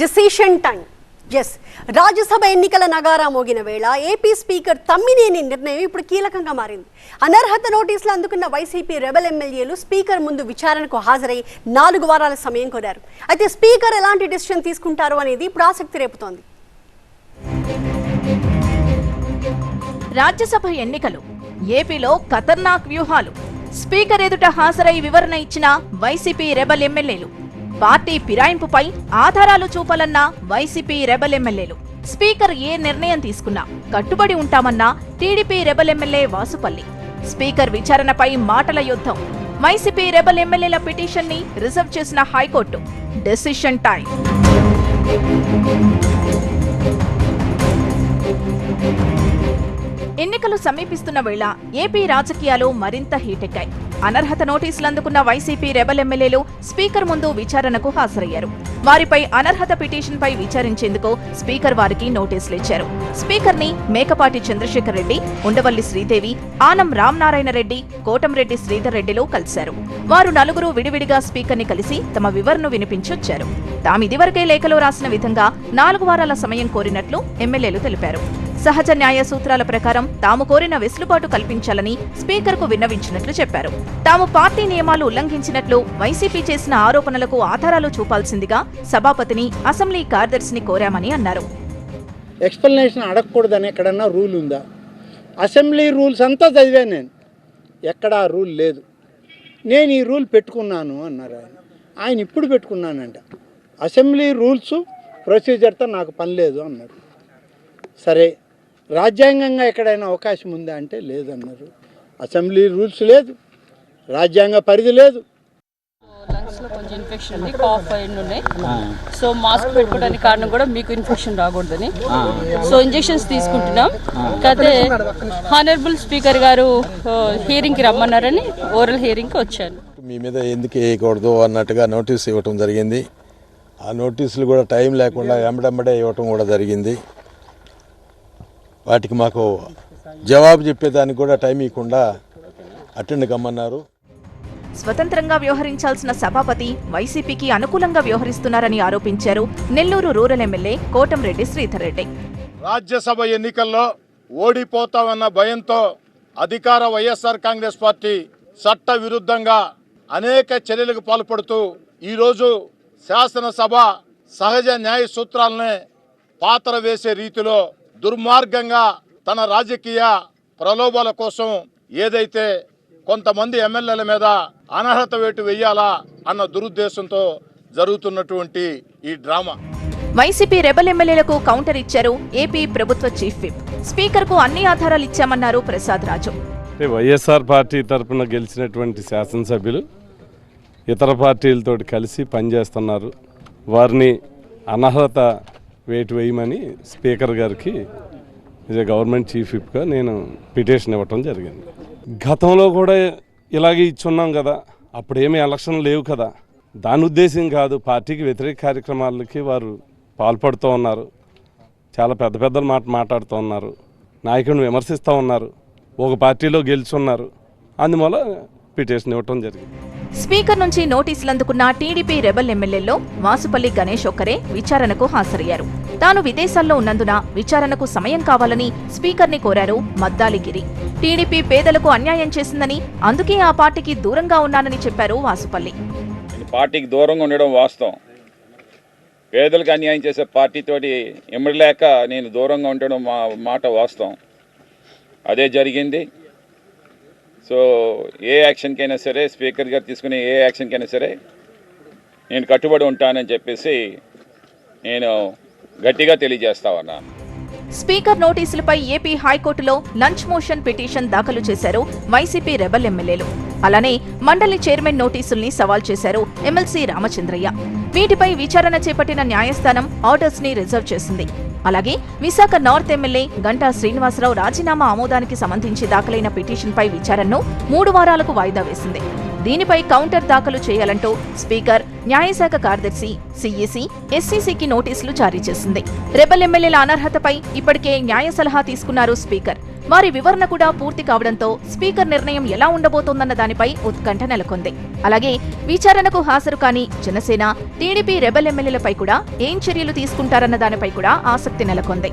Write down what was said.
Decision time. Yes Rajya Sabha ఎన్నికల నగారా మోగిన వేళ AP speaker Tammineni నిర్ణయం ఇప్పుడు కీలకంగా మారింది. అనర్హత నోటీసులు అందుకున్న వైసీపీ రెబల్ ఎమ్మెల్యేలు స్పీకర్ ముందు విచారణకు హాజరై నాలుగు వారాల సమయం కోరారు. అయితే స్పీకర్ ఎలాంటి డిసిషన్ తీసుకుంటారు అనేది ఇప్పుడు ఆసక్తి రేపుతోంది. రాజ్యసభ ఎన్నికలు. ఏపీలో ఖతర్నాక్ వ్యూహాలు. స్పీకర్ ఎదుట హాజరై వివరణ ఇచ్చిన వైసీపీ రెబల్ ఎమ్మెల్యేలు పార్టీ ఫిరాయింపుపై ఆధారాలు చూపాలన్న వైసీపీ రెబల్ ఎమ్మెల్యేలు. స్పీకర్ ఏ నిర్ణయం తీసుకున్నా కట్టుబడి ఉంటామన్న TDP rebel MLA Vasupalli. Speaker విచారణపై మాటల యుద్ధం. వైసీపీ రెబల్ ఎమ్మెల్యేల పిటిషన్ని రిజర్వ్ చేసిన హైకోర్టు. Decision time. ఎన్నికలు సమీపిస్తున్న వేళ ఏపీ రాజకీయాలు మరింత హీటెక్కాయి. అనర్హత నోటీసులు అందుకున్న వైసీపీ రెబల్ ఎమ్మెల్యేలు స్పీకర్ ముందు విచారణకు హాజరయ్యారు. వారిపై అనర్హత పిటిషన్పై విచారించేందుకు స్పీకర్ వారికి నోటీసులు ఇచ్చారు స్పీకర్ని మేకపాటి చంద్రశేఖర్ రెడ్డి ఉండవల్లి శ్రీదేవి ఆనం రామనారాయణ రెడ్డి కోటంరెడ్డి శ్రీధర్ రెడ్డిలు కలిశారు. వారు నలుగురు విడివిడిగా స్పీకర్ని కలిసి తమ వివరణను వినిపించొచ్చారు. తామిదివరకే లేఖలో రాసిన విధంగా నాలుగు వారాల సమయం కోరినట్లు ఎమ్మెల్యేలు తెలిపారు. సహజ న్యాయ సూత్రాల ప్రకారం తాము కోరిన వెసులుబాటు కల్పించాలని స్పీకర్కు విన్నవించినట్లు చెప్పారు. తాము పార్టీ నియమాలు ఉల్లంఘించినట్లు వైసీపీ చేసిన ఆరోపణలకు ఆధారాలు చూపాల్సిందిగా సభాపతిని అసెంబ్లీ కార్యదర్శిని కోరామని అన్నారు. ఎక్స్ప్లెనేషన్ అడగకూడదని ఎక్కడన్నా రూల్ ఉందా? అసెంబ్లీ రూల్స్ అంతా చదివాను నేను. ఎక్కడా రూల్ లేదు. నేను ఈ రూల్ పెట్టుకున్నాను అన్నారు ఆయన. ఆయన ఇప్పుడు పెట్టుకున్నానంట. అసెంబ్లీ రూల్స్ ప్రొసీజర్తో నాకు పని లేదు అన్నారు సరే రాజ్యాంగంగా ఎక్కడైనా అవకాశం ఉందా అంటే లేదన్నారు. అసెంబ్లీ రూల్స్ లేదు రాజ్యాంగ పరిధి లేదు. లంగ్స్లో కొంచెం ఇన్ఫెక్షన్ ఉంది కాఫ్ ఉన్నాయి. సో మాస్క్ పెట్టుకోవడానికి కారణం కూడా మీకు ఇన్ఫెక్షన్ రాకూడదని. సో ఇంజెక్షన్స్ తీసుకుంటున్నాం. కాకపోతే హానరబుల్ స్పీకర్ గారు హియరింగ్కి రమ్మన్నారని ఓరల్ హియరింగ్కి వచ్చాను మీ మీద ఎందుకు వేయకూడదు అన్నట్టుగా నోటీస్ ఇవ్వటం జరిగింది. ఆ నోటీసులు కూడా టైం లేకుండా వెంబడెంబడే ఇవ్వటం కూడా జరిగింది. వాటికి మాకు జవాబు చెప్పేదానికి కూడా టైం ఇవ్వకుండా అటెండ్ కమ్మన్నారు. స్వతంత్రంగా వ్యవహరించాల్సిన సభాపతి వైసీపీకి అనుకూలంగా వ్యవహరిస్తున్నారని ఆరోపించారు నెల్లూరు రూరల్ ఎమ్మెల్యే కోటంరెడ్డి శ్రీధర్ రెడ్డి. రాజ్యసభ ఎన్నికల్లో ఓడిపోతామన్న భయంతో అధికార వైఎస్ఆర్ కాంగ్రెస్ పార్టీ చట్ట విరుద్ధంగా అనేక చర్యలకు పాల్పడుతూ ఈరోజు శాసనసభ సహజ న్యాయ సూత్రాలనే పాత్ర వేసే రీతిలో దుర్మార్గంగా తన రాజకీయ ప్రలోభాల కోసం ఏదైతే కొంతమంది ఎమ్మెల్యేల మీద అనర్హత వేటు వెయ్యాలా అన్న దురుద్దేశంతో జరుగుతున్నటువంటి ఈ డ్రామా. వైసీపీ రెబల్ ఎమ్మెల్యేలకు కౌంటర్ ఇచ్చారు ఏపీ ప్రభుత్వ చీఫ్ విప్. స్పీకర్కు అన్ని ఆధారాలు ఇచ్చామన్నారు ప్రసాద్ రాజు. వైఎస్ఆర్ పార్టీ తరఫున గెలిచినటువంటి శాసనసభ్యులు ఇతర పార్టీలతో కలిసి పనిచేస్తున్నారు. వారిని అనర్హత వేటు వేయమని స్పీకర్ గారికి ఇది గవర్నమెంట్ చీఫ్ విప్గా నేను పిటిషన్ ఇవ్వటం జరిగింది. గతంలో కూడా ఇలాగే ఇచ్చున్నాం కదా అప్పుడేమీ ఎలక్షన్ లేవు కదా. దాని ఉద్దేశం కాదు పార్టీకి వ్యతిరేక కార్యక్రమాలకి వారు పాల్పడుతూ ఉన్నారు. చాలా పెద్ద పెద్ద మాట మాట్లాడుతూ ఉన్నారు. నాయకుడిని విమర్శిస్తూ ఉన్నారు. ఒక పార్టీలో గెలుచున్నారు. అందువల్ల పిటిషన్ ఇవ్వటం జరిగింది. స్పీకర్ నుంచి నోటీసులందుకున్న టీడీపీ రెబల్ ఎమ్మెల్యేల్లో వాసుపల్లి గణేష్ ఒక్కరే విచారణకు హాజరయ్యారు. తాను విదేశాల్లో ఉన్నందున విచారణకు సమయం కావాలని స్పీకర్ని కోరారు మద్దాలిగిరి. టీడీపీ పేదలకు అన్యాయం చేసిందని అందుకే ఆ పార్టీకి దూరంగా ఉన్నానని చెప్పారు వాసుపల్లి. పార్టీకి దూరంగా ఉండడం వాస్తవం. పేదలకు అన్యాయం చేసే పార్టీతోటి ఇమ్మడలేక నేను దూరంగా ఉండడం మా మాట వాస్తవం. అదే జరిగింది. సో ఏ యాక్షన్కైనా సరే స్పీకర్ గారు తీసుకునే ఏ యాక్షన్కైనా సరే నేను కట్టుబడి ఉంటానని చెప్పేసి నేను గట్టిగా తెలియజేస్తా ఉన్నాను స్పీకర్ నోటీసులపై ఏపీ హైకోర్టులో లంచ్ మోషన్ పిటిషన్ దాఖలు చేశారు వైసీపీ రెబల్ ఎమ్మెల్యేలు. అలానే మండలి చైర్మన్ నోటీసుల్ని సవాల్ చేశారు ఎమ్మెల్సీ రామచంద్రయ్య. వీటిపై విచారణ చేపట్టిన న్యాయస్థానం ఆర్డర్స్ని రిజర్వ్ చేసింది. అలాగే విశాఖ నార్త్ ఎమ్మెల్యే గంటా శ్రీనివాసరావు రాజీనామా ఆమోదానికి సంబంధించి దాఖలైన పిటిషన్పై విచారణను మూడు వారాలకు వాయిదా వేసింది. దీనిపై కౌంటర్ దాఖలు చేయాలంటూ స్పీకర్ న్యాయశాఖ కార్యదర్శి సిఈసి ఎస్సీసీకి నోటీసులు జారీ చేసింది. రెబల్ ఎమ్మెల్యేల అనర్హతపై ఇప్పటికే న్యాయ సలహా తీసుకున్నారు స్పీకర్. వారి వివరణ కూడా పూర్తి కావడంతో స్పీకర్ నిర్ణయం ఎలా ఉండబోతోందన్న దానిపై ఉత్కంఠ నెలకొంది. అలాగే విచారణకు హాజరు కాని జనసేన టీడీపీ రెబల్ ఎమ్మెల్యేలపై కూడా ఏం చర్యలు తీసుకుంటారన్న దానిపై కూడా ఆసక్తి నెలకొంది.